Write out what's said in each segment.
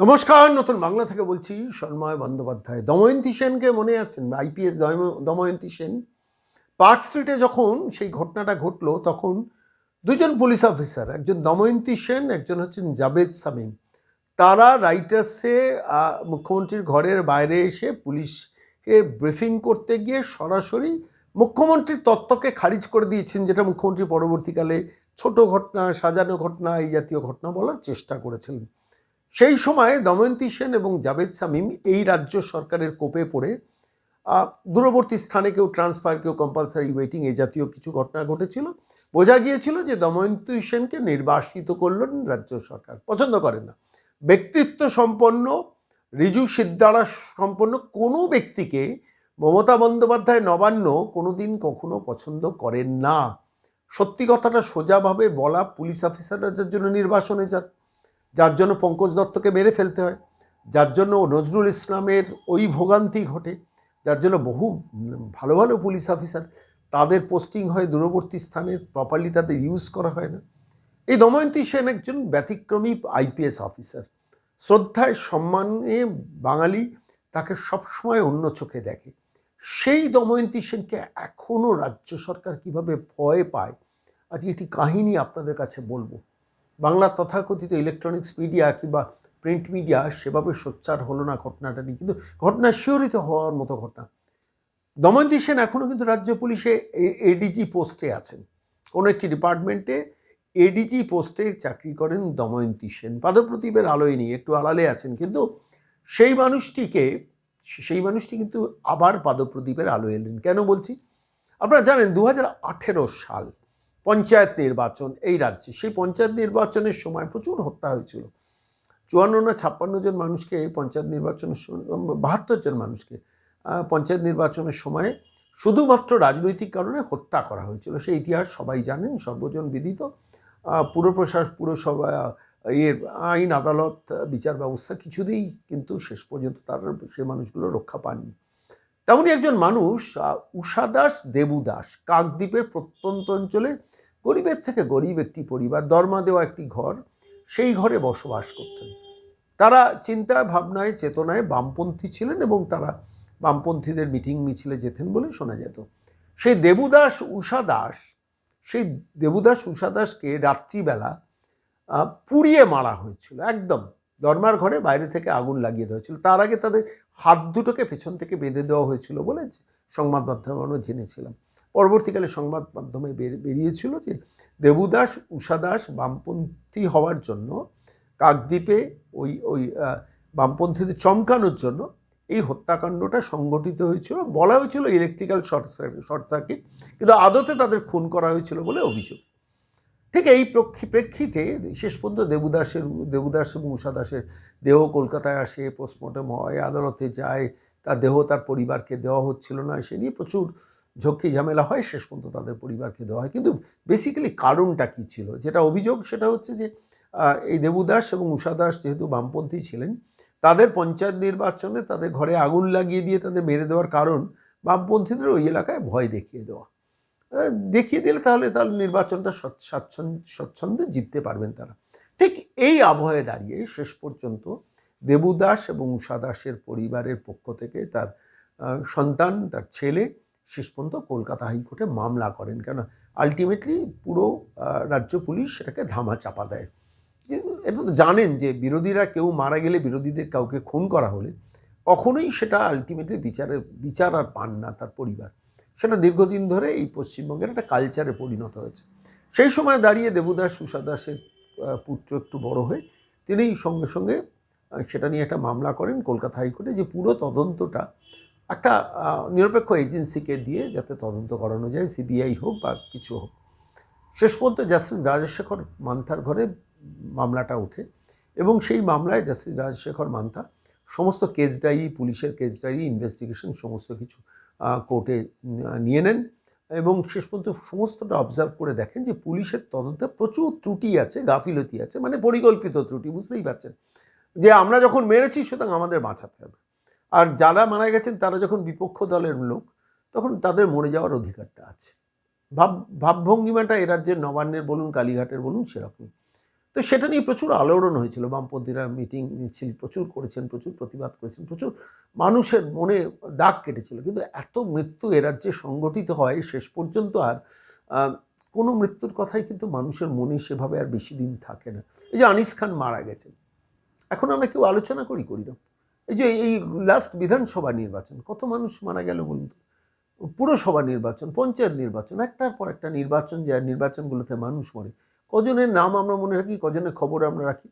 নমস্কার, নতুন বাংলা থেকে বলছি সন্ময় বন্দ্যোপাধ্যায়। দময়ন্তী সেনকে মনে আছেন? আইপিএস দময়ন্তী সেন? পার্ক স্ট্রিটে যখন সেই ঘটনাটা ঘটলো, তখন দুজন পুলিশ অফিসার, একজন দময়ন্তী সেন, একজন হচ্ছেন জাবেদ সামিম তারা রাইটার্সে মুখ্যমন্ত্রীর ঘরের বাইরে এসে পুলিশকে ব্রিফিং করতে গিয়ে সরাসরি মুখ্যমন্ত্রীর তত্ত্বকে খারিজ করে দিয়েছেন, যেটা মুখ্যমন্ত্রী পরবর্তীকালে ছোট ঘটনা, সাজানো ঘটনা, এই জাতীয় ঘটনা বলার চেষ্টা করেছিলেন। সেই সময় দময়ন্তী সেন এবং জাভেদ সামিম এই রাজ্য সরকারের কোপে পড়ে দূরবর্তী স্থানে কেউ ট্রান্সফার কেউ কম্পালসারি ওয়েটিং এই জাতীয় কিছু ঘটনা ঘটেছিল। বোঝা গিয়েছিল যে দময়ন্তী সেনকে নির্বাসিত করলেন রাজ্য সরকার, পছন্দ করেন না। ব্যক্তিত্ব সম্পন্ন, রিজু সিদ্ধারা সম্পন্ন কোনো ব্যক্তিকে মমতা বন্দ্যোপাধ্যায় নবান্ন কোনোদিন কখনো পছন্দ করেন না। সত্যি কথাটা সোজাভাবে বলা পুলিশ অফিসাররা যার জন্য নির্বাসনে যান। যার জন্য পঙ্কজ দত্তকে মেরে ফেলতে হয়, যার জন্য নজরুল ইসলামের ওই ভোগান্তি ঘটে, যার জন্য বহু ভালো ভালো পুলিশ অফিসার তাদের পোস্টিং হয়, দূরবর্তী স্থানে প্রপারলি তাদের ইউজ করা হয় না। এই দময়ন্তী সেন একজন ব্যতিক্রমী আইপিএস অফিসার শ্রদ্ধায়, সম্মানে বাঙালি তাকে সবসময় অন্য চোখে দেখে। সেই দময়ন্তী সেনকে এখনও রাজ্য সরকার কীভাবে ভয় পায়, আজকে একটি কাহিনী আপনাদের কাছে বলব। বাংলা তথাকথিত ইলেকট্রনিক্স মিডিয়া কিংবা প্রিন্ট মিডিয়া সেভাবে সোচ্চার হলো না ঘটনাটা নিয়ে। কিন্তু ঘটনা শিহরিত হওয়ার মতো ঘটনা। দময়ন্তী সেন এখনও কিন্তু রাজ্য পুলিশে এডিজি পোস্টে আছেন। কোনো একটি ডিপার্টমেন্টে এডিজি পোস্টে চাকরি করেন দময়ন্তী সেন। পাদপ্রদীপের আলোয় নিয়ে একটু আড়ালে আছেন। কিন্তু সেই মানুষটিকে, সেই মানুষটি কিন্তু আবার পাদপ্রদীপের আলো এলেন। কেন বলছি? আপনারা জানেন দু হাজার আঠেরো সাল পঞ্চায়েত নির্বাচন এই রাজ্যে। সেই পঞ্চায়েত নির্বাচনের সময় প্রচুর হত্যা হয়েছিল। চুয়ান্ন না ছাপ্পান্ন জন মানুষকে পঞ্চায়েত নির্বাচনের বাহাত্তর জন মানুষকে পঞ্চায়েত নির্বাচনের সময় শুধুমাত্র রাজনৈতিক কারণে হত্যা করা হয়েছিল। সেই ইতিহাস সবাই জানেন সর্বজন বিদিত। আহ, পুর পুরসভা এর আইন আদালত বিচার ব্যবস্থা কিছুতেই কিন্তু শেষ পর্যন্ত তার সে মানুষগুলো রক্ষা পাননি। তেমনই একজন মানুষ আহ, উষা দাস দেবু দাস কাকদ্বীপের প্রত্যন্ত অঞ্চলে গরিবের থেকে গরিব একটি পরিবার দরমা দেওয়া একটি ঘর সেই ঘরে বসবাস করতেন। তারা চিন্তা ভাবনায় চেতনায় বামপন্থী ছিলেন এবং তারা বামপন্থীদের মিটিং মিছিলে যেতেন বলে শোনা যেত। সেই দেবুদাস উষা দাস সেই দেবুদাস উষা দাসকে রাত্রিবেলা পুড়িয়ে মারা হয়েছিল একদম। দরমার ঘরে বাইরে থেকে আগুন লাগিয়ে দেওয়া হয়েছিল। তার আগে তাদের হাত দুটোকে পেছন থেকে বেঁধে দেওয়া হয়েছিল বলে সংবাদ মাধ্যমে আমরা জেনেছিলাম। পরবর্তীকালে সংবাদ মাধ্যমে বেরিয়েছিল যে দেবুদাস উষা দাস বামপন্থী হওয়ার জন্য কাকদ্বীপে ওই ওই বামপন্থীদের চমকানোর জন্য এই হত্যাকাণ্ডটা সংগঠিত হয়েছিল। বলা হয়েছিল ইলেকট্রিক্যাল শর্ট শর্ট সার্কিট কিন্তু আদতে তাদের খুন করা হয়েছিল বলে অভিযোগ। ঠিক এই প্রেক্ষিতে শেষ পর্যন্ত দেবুদাসের, দেবুদাস এবং উষা দাসের দেহ কলকাতায় আসে পোস্টমর্টম হয়, আদালতে যায়, তার দেহ তার পরিবারকে দেওয়া হচ্ছিল না, সে নিয়ে প্রচুর ঝক্কি ঝামেলা হয়, শেষ পর্যন্ত তাদের পরিবারকে দেওয়া হয়। কিন্তু বেসিক্যালি কারণটা কী ছিল? যেটা অভিযোগ সেটা হচ্ছে যে এই দেবুদাস এবং উষা দাস যেহেতু বামপন্থী ছিলেন, তাদের পঞ্চায়েত নির্বাচনে তাদের ঘরে আগুন লাগিয়ে দিয়ে তাদের মেরে দেওয়ার কারণ বামপন্থীদের ওই এলাকায় ভয় দেখিয়ে দেওয়া। দেখিয়ে দিলে তাহলে তাহলে নির্বাচনটা স্বচ্ছ- স্বচ্ছন্দে জিততে পারবেন তারা। ঠিক এই আবহে দাঁড়িয়ে শেষ পর্যন্ত দেবুদাস এবং উষা দাসের পরিবারের পক্ষ থেকে তার সন্তান, তার ছেলে শেষ পর্যন্ত কলকাতা হাইকোর্টে মামলা করেন। কেন আলটিমেটলি পুরো রাজ্য পুলিশ সেটাকে ধামা চাপা দেয়। এটা তো জানেন যে বিরোধীরা কেউ মারা গেলে বিরোধীদের কাউকে খুন করা হলে কখনোই সেটা আলটিমেটলি বিচারের, বিচার আর পান না তার পরিবার। সেটা দীর্ঘদিন ধরে এই পশ্চিমবঙ্গের একটা কালচারে পরিণত হয়েছে। সেই সময় দাঁড়িয়ে দেবুদাস সুষা দাসের পুত্র একটু বড় হয়ে তিনি সঙ্গে সঙ্গে সেটা নিয়ে একটা মামলা করেন কলকাতা হাইকোর্টে যে পুরো তদন্তটা একটা নিরপেক্ষ এজেন্সিকে দিয়ে যাতে তদন্ত করানো যায় সিবিআই হোক বা কিছু হোক। শেষ পর্যন্ত জাস্টিস রাজশেখর মান্থার ঘরে মামলাটা ওঠে এবং সেই মামলায় জাস্টিস রাজশেখর মান্থা সমস্ত কেস ডায়েরি পুলিশের কেস ডায়েরি ইনভেস্টিগেশন সমস্ত কিছু কোর্টে নিয়ে নেন এবং শেষ পর্যন্ত সমস্তটা অবজার্ভ করে দেখেন যে পুলিশের তদন্তে প্রচুর ত্রুটি আছে, গাফিলতি আছে মানে পরিকল্পিত ত্রুটি, বুঝতেই পারছেন। যে আমরা যখন মেরেছি, সুতরাং আমাদের বাঁচাতে হবে। আর যারা মারা গেছেন, তারা যখন বিপক্ষ দলের লোক, তখন তাদের মরে যাওয়ার অধিকারটা আছে। ভাব, ভাবভঙ্গিমাটা এ রাজ্যের নবান্নের বলুন, কালীঘাটের বলুন, সেরকমই। তো সেটা নিয়ে প্রচুর আলোড়ন হয়েছিল। বামপন্থীরা মিটিং মিছিল প্রচুর করেছেন, প্রচুর প্রতিবাদ করেছেন, প্রচুর মানুষের মনে দাগ কেটেছিল। কিন্তু এত মৃত্যু এ রাজ্যে সংগঠিত হয়, শেষ পর্যন্ত আর কোনো মৃত্যুর কথাই কিন্তু মানুষের মনে সেভাবে আর বেশি দিন থাকে না। এই যে আনিস খান মারা গেছেন, এখন আমরা কেউ আলোচনা করি করি না। এই যে এই লাস্ট বিধানসভা নির্বাচন, কত মানুষ মারা গেল বলুন তো? পুরসভা নির্বাচন, পঞ্চায়েত নির্বাচন, একটার পর একটা নির্বাচন, যে নির্বাচনগুলোতে মানুষ মরে। কজনের নাম আমরা মনে রাখি, কজনের খবর আমরা রাখি।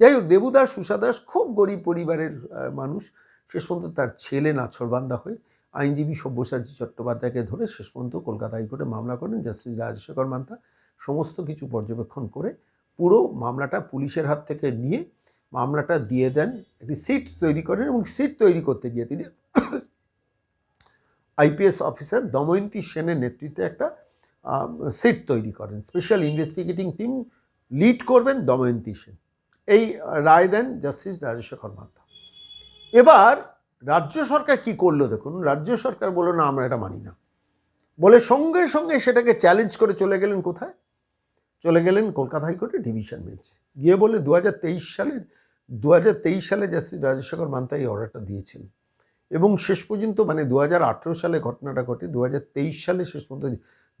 যাই হোক, দেবুদাস সুষাদাস খুব গরিব পরিবারের মানুষ। শেষ পর্যন্ত তার ছেলে নাছরবান্দা হয়ে আইনজীবী সব্যসাচী চট্টোপাধ্যায়কে ধরে শেষ পর্যন্ত কলকাতা হাইকোর্টে মামলা করেন জাস্টিস রাজশেখর মান্তা। সমস্ত কিছু পর্যবেক্ষণ করে পুরো মামলাটা পুলিশের হাত থেকে নিয়ে মামলাটা দিয়ে দেন। একটি সিট তৈরি করেন এবং সিট তৈরি করতে গিয়ে তিনি আইপিএস অফিসার দময়ন্তী সেনের নেতৃত্বে একটা সিট তৈরি করেন। স্পেশাল ইনভেস্টিগেটিং টিম লিড করবেন দময়ন্তী সেন। এই রায় দেন জাস্টিস রাজশেখর মান্তা। এবার রাজ্য সরকার কি করল দেখুন, রাজ্য সরকার বলল, না, আমরা এটা মানি না। বলে সঙ্গে সঙ্গে সেটাকে চ্যালেঞ্জ করে চলে গেলেন কোথায়? চলে গেলেন কলকাতা হাইকোর্টে ডিভিশন বেঞ্চে গিয়ে বলে দু হাজার তেইশ সালের দু হাজার তেইশ সালে জাস্টিস রাজশেখর মান্তা এই অর্ডারটা দিয়েছিলেন। এবং শেষ পর্যন্ত মানে দু হাজার আঠেরো সালে ঘটনাটা ঘটে দু হাজার তেইশ সালে শেষ পর্যন্ত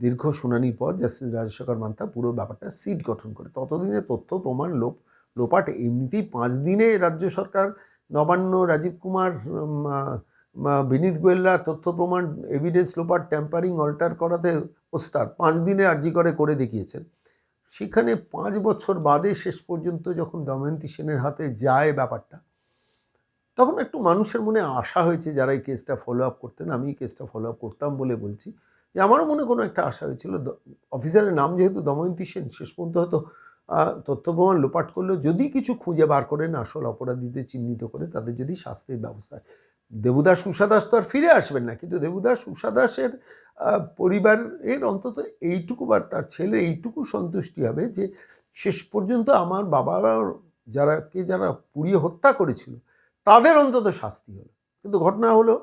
দীর্ঘ শুনানির পর জাস্টিস রাজশেখর মান্তা পুরো ব্যাপারটা সিট গঠন করে। ততদিনে তথ্য, প্রমাণ, লোপ, লোপাট এমনিতেই পাঁচ দিনে রাজ্য সরকার, নবান্ন, রাজীব কুমার বিনীত গোয়েলরা তথ্য, প্রমাণ এভিডেন্স লোপাট ট্যাম্পারিং অল্টার করাতে ওস্তাদ পাঁচ দিনে আর্জি করে করে দেখিয়েছেন। সেখানে পাঁচ বছর বাদে শেষ পর্যন্ত যখন দময়ন্তী সেনের হাতে যায় ব্যাপারটা, তখন একটু মানুষের মনে আশা হয়েছে যারা এই কেসটা ফলো আপ করতেন। আমি এই কেসটা ফলো আপ করতাম বলে বলছি। যে আমারও মনে কোনো একটা আশা হয়েছিল অফিসারের নাম যেহেতু দময়ন্তী সেন, শেষ পর্যন্ত হয়তো তথ্য প্রমাণ লোপাট করলেও যদি কিছু খুঁজে বার করেন আসল অপরাধীদের চিহ্নিত করে, তাদের যদি শাস্তির ব্যবস্থা। দেবুদাস উষাদাস তো আর ফিরে আসবেন না, কিন্তু দেবুদাস উষাদাসের পরিবারের অন্তত এইটুকু বা তার ছেলে এইটুকু সন্তুষ্টি হবে যে, শেষ পর্যন্ত আমার বাবারা যারাকে যারা পুড়িয়ে হত্যা করেছিল, তাদের অন্তত শাস্তি হলো কিন্তু ঘটনা হলো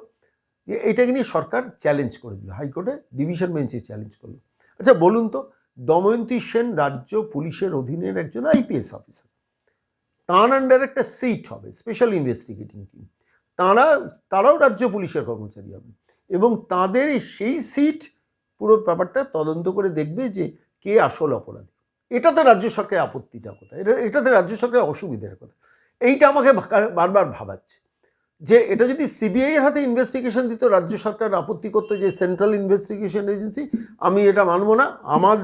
এটাকে নিয়ে সরকার চ্যালেঞ্জ করে দিল, হাইকোর্টে ডিভিশন বেঞ্চে চ্যালেঞ্জ করল। আচ্ছা বলুন তো, দময়ন্তী সেন রাজ্য পুলিশের অধীনের একজন আইপিএস অফিসার তাঁর আন্ডার একটা সিট হবে স্পেশাল ইনভেস্টিগেটিং টিম তাঁরা, তারাও রাজ্য পুলিশের কর্মচারী হবে এবং তাদের সেই সিট পুরো ব্যাপারটা তদন্ত করে দেখবে যে কে আসল অপরাধী। এটাতে রাজ্য সরকারের আপত্তিটা কোথায়? এটা, এটাতে রাজ্য সরকারের অসুবিধার কথা। এইটা আমাকে বারবার ভাবাচ্ছে। যে এটা যদি সিবিআই এর হাতে ইনভেস্টিগেশন দিত, রাজ্য সরকার আপত্তি করতো যে সেন্ট্রাল ইনভেস্টিগেশন এজেন্সি আমি এটা মানবো না। আমার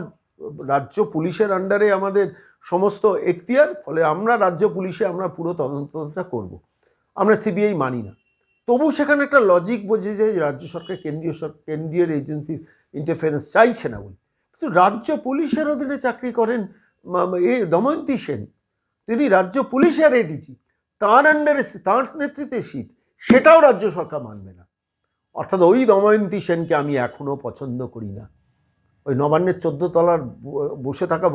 রাজ্য পুলিশের আন্ডারে আমাদের সমস্ত এখতিয়ার, ফলে আমরা রাজ্য পুলিশে আমরা পুরো তদন্তটা করব। আমরা সিবিআই মানি না। তবু সেখানে একটা লজিক বোঝে যে রাজ্য সরকার কেন্দ্রীয় সর- কেন্দ্রীয় এজেন্সির ইন্টারফারেন্স চাইছে না বলে। কিন্তু রাজ্য পুলিশের অধীনে চাকরি করেন এ দময়ন্তী সেন। তিনি রাজ্য পুলিশের এডিজি তার আন্ডারে তার নেতৃত্বে সিট সেটাও রাজ্য সরকার মানবে না। অর্থাৎ ওই দময়ন্তী সেনকে আমি এখনও পছন্দ করি না। ওই নবান্নের তলার বসে থাকা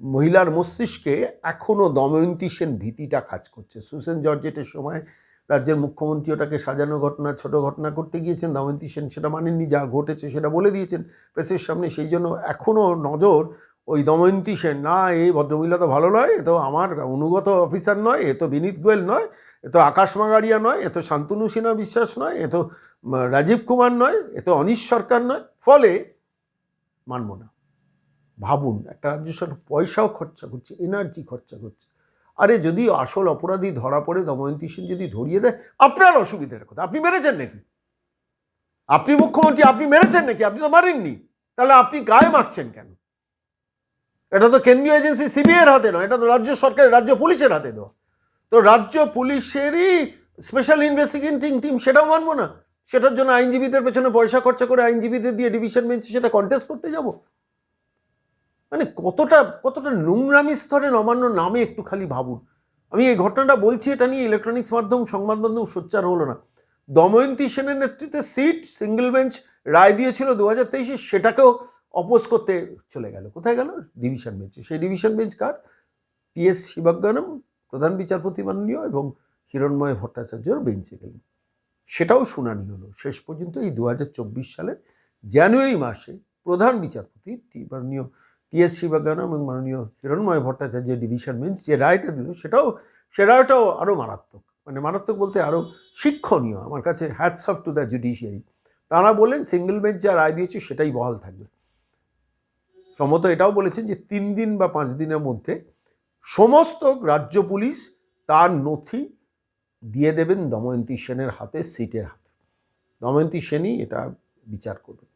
মহিলার মস্তিষ্কে এখনও দময়ন্তী সেন ভীতিটা কাজ করছে। সুসেন জর্জেটের সময় রাজ্যের মুখ্যমন্ত্রী ওটাকে সাজানো ঘটনা, ছোট ঘটনা করতে গিয়েছেন দময়ন্তী সেন সেটা মানেননি, যা ঘটেছে সেটা বলে দিয়েছেন। প্রেসের সামনে সেই জন্য এখনও নজর ওই দময়ন্তী সেন, না, এই ভদ্রমহিলা তো ভালো নয়, এ তো আমার অনুগত অফিসার নয়, এ তো বিনীত গোয়েল নয়, এ তো আকাশ মাগাড়িয়া নয়, এ তো শান্তনু সিনহা বিশ্বাস নয়, এ তো রাজীব কুমার নয়, এ তো অনিশ সরকার নয়, ফলে মানব না। ভাবুন, একটা রাজ্য সরকার পয়সাও খরচা করছে এনার্জি খরচা করছে। আরে যদি আসল অপরাধী ধরা পড়ে, দময়ন্তী সেন যদি ধরিয়ে দেয়, আপনার অসুবিধার কথা, আপনি মেরেছেন নাকি? আপনি মুখ্যমন্ত্রী, আপনি মেরেছেন নাকি? আপনি তো মারেননি, তাহলে আপনি গায়ে মারছেন কেন? এটা তো কেন্দ্রীয় এজেন্সি সিবিআইয়ের হাতে নয়, এটা তো রাজ্য সরকারের, রাজ্য পুলিশের হাতে দেওয়া তো রাজ্য পুলিশেরই স্পেশাল ইনভেস্টিগেটিং টিম সেটাও মানবো না। সেটার জন্য আইনজীবীদের পেছনে পয়সা খরচা করে আইনজীবীদের দিয়ে ডিভিশন বেঞ্চে সেটা কন্টেস্ট করতে যাব। মানে কতটা কতটা নোংরামি স্তরে নবান্ন নামে একটু খালি ভাবুন। আমি এই ঘটনাটা বলছি, এটা নিয়ে ইলেকট্রনিক্স মাধ্যম, সংবাদ মাধ্যম সোচ্চার হলো না। দময়ন্তী সেনের নেতৃত্বে সিট সিঙ্গেল বেঞ্চ রায় দিয়েছিল দু হাজার তেইশে, সেটাকেও অপোজ করতে চলে গেল। কোথায় গেল? ডিভিশন বেঞ্চে। সেই ডিভিশন বেঞ্চ কার? টিএস শিবাজ্ঞানম, প্রধান বিচারপতি মাননীয় এবং হিরণময় ভট্টাচার্যর বেঞ্চে গেলেন। সেটাও শুনানি হলো। শেষ পর্যন্ত এই দু হাজার চব্বিশ সালের জানুয়ারি মাসে প্রধান বিচারপতি মাননীয় টি এস শিবাগান এবং মাননীয় হিরণময় ভট্টাচার্যের ডিভিশন বেঞ্চ যে রায়টা দিল, সেটাও, সে রায়টাও আরও মারাত্মক। মানে মারাত্মক বলতে আরও শিক্ষণীয়। আমার কাছে hats off to the judiciary তারা বলেন সিঙ্গেল বেঞ্চ যা রায় দিয়েছে, সেটাই বহাল থাকবে। সম্মত এটাও বলেছেন যে তিন দিন বা পাঁচ দিনের মধ্যে সমস্ত রাজ্য পুলিশ তার নথি দিয়ে দেবেন দময়ন্তী সেনের হাতে, সিটের হাতে। দময়ন্তী সেনই এটা বিচার করবেন।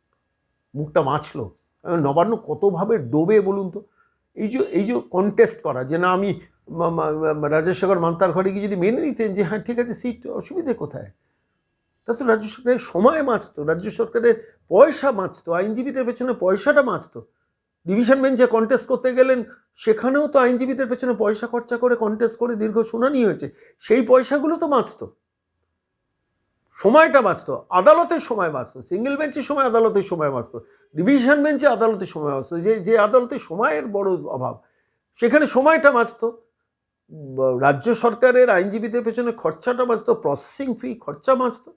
মুখটা মাছলো। নবান্ন কতভাবে ডোবে বলুন তো? এই যে এই যে কন্টেস্ট করা যে না আমি রাজশেখর মান্তার ঘরে গিয়ে যদি মেনে নিতেন যে হ্যাঁ ঠিক আছে, সিট অসুবিধে কোথায়? তা তো রাজ্য সরকারের সময় বাঁচতো রাজ্য সরকারের পয়সা বাঁচতো আইনজীবীদের পেছনে পয়সাটা বাঁচতো ডিভিশন বেঞ্চে কন্টেস্ট করতে গেলেন, সেখানেও তো আইনজীবীদের পেছনে পয়সা খরচা করে কন্টেস্ট করে দীর্ঘ শুনানি হয়েছে। সেই পয়সাগুলো তো বাঁচতো। সময়টা বাঁচতো। আদালতের সময় বাঁচতো। সিঙ্গেল বেঞ্চের সময় আদালতের সময় বাঁচতো। ডিভিশন বেঞ্চে আদালতের সময় বাঁচতো। যে যে আদালতে সময়ের বড় অভাব, সেখানে সময়টা বাঁচতো। রাজ্য সরকারের আইনজীবীদের পেছনে খরচাটা বাঁচতো প্রসেসিং ফি খরচা বাঁচতো।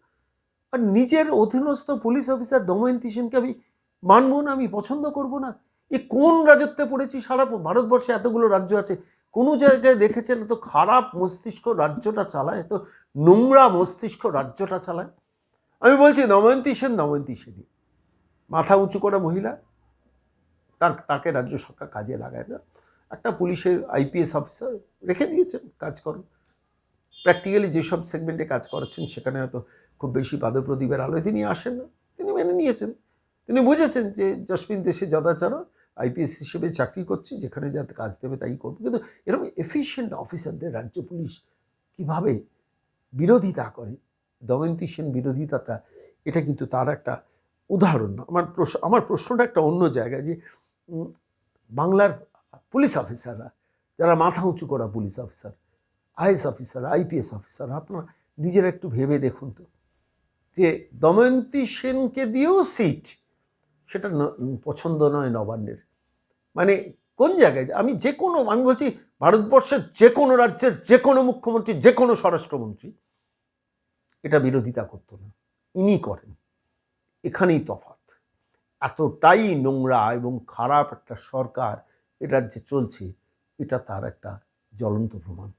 আর নিজের অধীনস্থ পুলিশ অফিসার দময়ন্তী সেনকে আমি মানবো না, আমি পছন্দ করব না। এ কোন রাজত্বে পড়েছি? সারা ভারতবর্ষে এতগুলো রাজ্য আছে। কোনো জায়গায় দেখেছেন এত খারাপ মস্তিষ্ক রাজ্যটা চালায়? এত নোংরা মস্তিষ্ক রাজ্যটা চালায়? আমি বলছি দময়ন্তী সেন দময়ন্তী সেনই। মাথা উঁচু করে মহিলা। তার, তাকে রাজ্য সরকার কাজে লাগায় না। একটা পুলিশের আইপিএস অফিসার রেখে দিয়েছেন, কাজ করুন প্র্যাকটিক্যালি যেসব সেগমেন্টে কাজ করাচ্ছেন, সেখানে হয়তো খুব বেশি পাদপ্রদীপের আলোয় তিনি আসেন না। তিনি মেনে নিয়েছেন। তিনি বুঝেছেন যে জসমিন দেশে যদাচার আইপিএস হিসেবে চাকরি করছি, যেখানে যা কাজ দেবে তাই করব। কিন্তু এরকম এফিশিয়েন্ট অফিসারদের রাজ্য পুলিশ কীভাবে বিরোধিতা করে দময়ন্তী সেন বিরোধিতাটা, এটা কিন্তু তার একটা উদাহরণ। আমার প্রশ্ন, আমার প্রশ্নটা একটা অন্য জায়গায় যে বাংলার পুলিশ অফিসাররা, যারা মাথা উঁচু করা police officer, IAS officer, IPS officer, আপনারা নিজেরা একটু ভেবে দেখুন তো, যে দময়ন্তী সেনকে দিয়েও সিট সেটা পছন্দ নয় নবান্নের। মানে কোন জায়গায়? আমি যে কোনো, আমি বলছি ভারতবর্ষের যে কোনো রাজ্যের যে কোনো মুখ্যমন্ত্রী, যে কোনো স্বরাষ্ট্রমন্ত্রী, এটা বিরোধিতা করতো না। ইনি করেন। এখানেই তফাৎ। এতটাই নোংরা এবং খারাপ একটা সরকার এ রাজ্যে চলছে, এটা তার একটা জ্বলন্ত প্রমাণ।